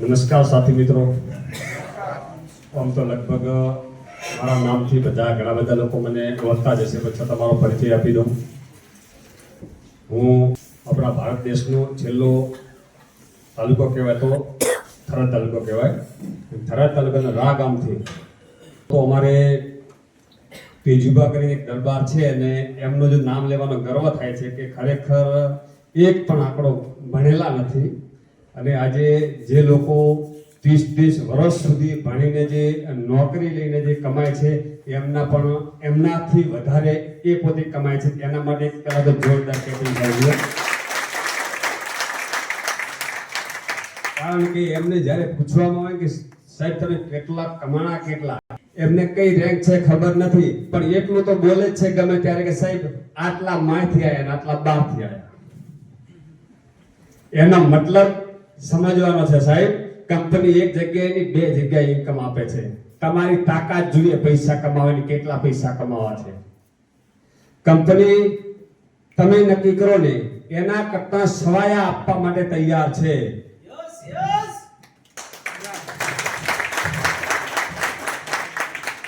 નમસ્કાર સાથી મિત્રો. આમ તો લગભગ મારા નામથી બધા ઘણા બધા લોકો મને ઓળખતા જ હશે, પણ તમારો પરિચય આપી દઉં. હું આપણા ભારત દેશનો છેલ્લો તાલુકો કહેવાય તો થરાદ તાલુકો કહેવાય. થરાદ તાલુકાના રા ગામથી. તો અમારે તેજુબા કરીને એક દરબાર છે અને એમનું જે નામ લેવાનો ગર્વ થાય છે કે ખરેખર એક પણ આંકડો ભણેલા નથી. અને આજે જે લોકો ત્રીસ ત્રીસ વર્ષ સુધી ભણીને જે નોકરી લઈને જે કમાય છે, એમના પણ એમનાથી વધારે એ પોતે કમાય છે. એના માટે તરત જોરદાર કેપિંગ થાય કારણ કે એમને જ્યારે પૂછવામાં આવે કે સાહેબ તમે કેટલા કમાણા કેટલા, એમને કઈ રેન્ક છે ખબર નથી, પણ એટલું તો બોલે જ છે ગમે ત્યારે કે સાહેબ આટલા માથી આવ્યા આટલા બારથી આવ્યા એનો મતલબ સમજવાનો છે સાહેબ? કંપની એક જગ્યાએની બે જગ્યાએ ઇન્કમ આપે છે. તમારી તાકાત જોઈએ પૈસા કમાવાની કેટલા પૈસા કમાવા છે. કંપની તમે નક્કી કરો ને, એના કરતા સવાયા આપવા માટે તૈયાર છે.